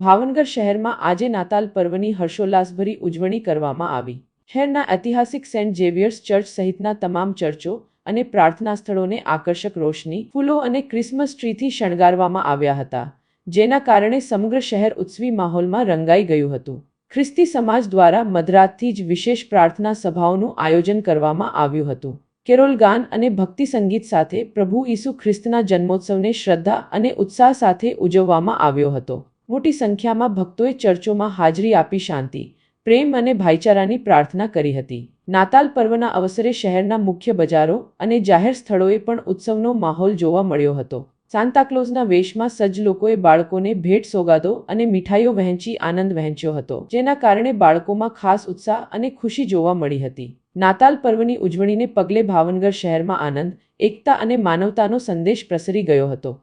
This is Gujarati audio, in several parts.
ભાવનગર શહેરમાં આજે નાતાલ પર્વની હર્ષોલ્લાસભરી ઉજવણી કરવામાં આવી. શહેરના ઐતિહાસિક સેન્ટ ઝેવિયર્સ ચર્ચ સહિતના તમામ ચર્ચો અને પ્રાર્થના સ્થળોને આકર્ષક રોશની, ફૂલો અને ક્રિસમસ ટ્રીથી શણગારવામાં આવ્યા હતા, જેના કારણે સમગ્ર શહેર ઉત્સવી માહોલમાં રંગાઈ ગયું હતું. ખ્રિસ્તી સમાજ દ્વારા મધરાતથી જ વિશેષ પ્રાર્થના સભાઓનું આયોજન કરવામાં આવ્યું હતું. કેરોલ ગાન અને ભક્તિ સંગીત સાથે પ્રભુ ઈસુ ખ્રિસ્તના જન્મોત્સવને શ્રદ્ધા અને ઉત્સાહ સાથે ઉજવવામાં આવ્યો હતો. મોટી સંખ્યામાં ભક્તોએ ચર્ચોમાં હાજરી આપી શાંતિ, પ્રેમ અને ભાઈચારાની પ્રાર્થના કરી હતી. નાતાલ પર્વના અવસરે શહેરના મુખ્ય બજારો અને જાહેર સ્થળોએ પણ ઉત્સવનો માહોલ જોવા મળ્યો હતો. સાન્તાક્લોઝના વેશમાં સજ્જ લોકોએ બાળકોને ભેટ સોગાદો અને મીઠાઈઓ વહેંચી આનંદ વહેંચ્યો હતો, જેના કારણે બાળકોમાં ખાસ ઉત્સાહ અને ખુશી જોવા મળી હતી. નાતાલ પર્વની ઉજવણીને પગલે ભાવનગર શહેરમાં આનંદ, એકતા અને માનવતાનો સંદેશ પ્રસરી ગયો હતો.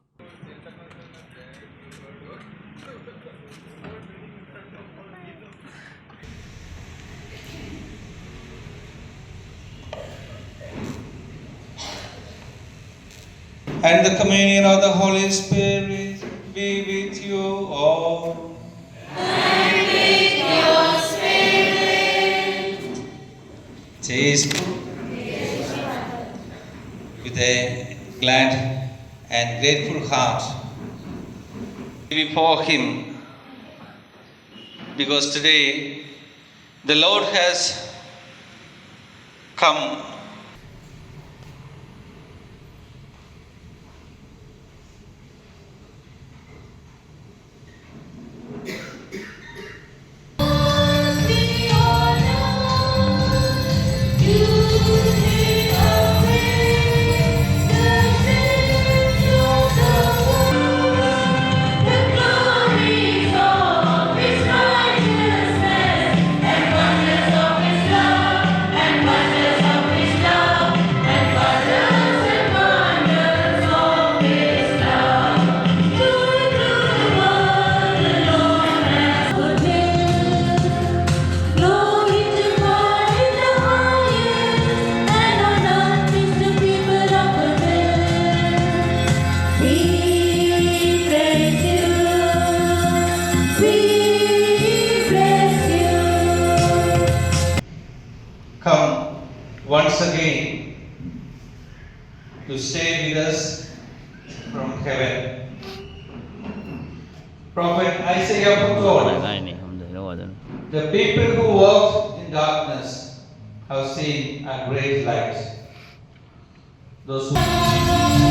And the communion of the Holy Spirit be with you all. Taste with a glad and grateful heart. Before Him. Because today the Lord has come once again to stay with us from heaven. Prophet Isaiah foretold the people who walked in darkness have seen a great light. Those who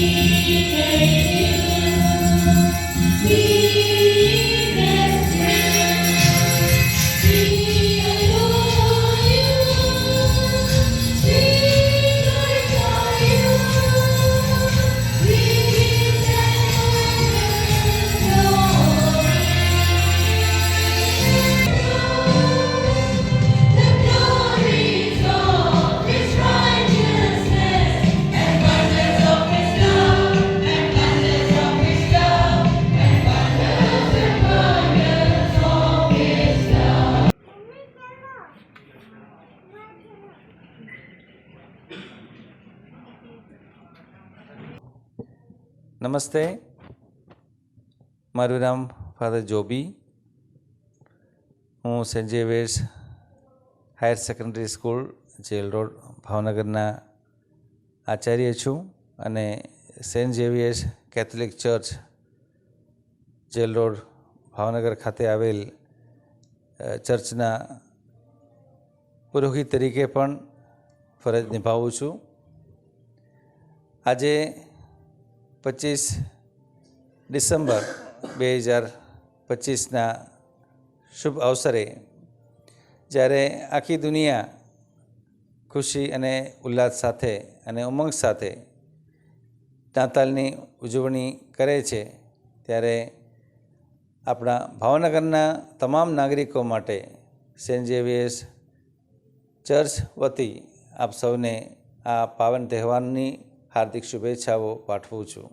You. નમસ્તે. મારું નામ ફાધર જોબી. હું Saint Xavier's higher secondary school, jail road, ભાવનગરના આચાર્ય છું અને Saint Xavier's Catholic church, jail road, Bhavnagar ખાતે આવેલ ચર્ચના પુરોહિત તરીકે પણ ફરજ નિભાવું છું. આજે પચીસ ડિસેમ્બર બે હજાર પચીસના શુભ અવસરે જ્યારે આખી દુનિયા ખુશી અને ઉલ્લાસ સાથે અને ઉમંગ સાથે નાતાલની ઉજવણી કરે છે, ત્યારે આપણા ભાવનગરના તમામ નાગરિકો માટે સેન્ટ ઝેવિયર્સ ચર્ચ વતી આપ સૌને આ પાવન તહેવારની હાર્દિક શુભેચ્છાઓ પાઠવું છું.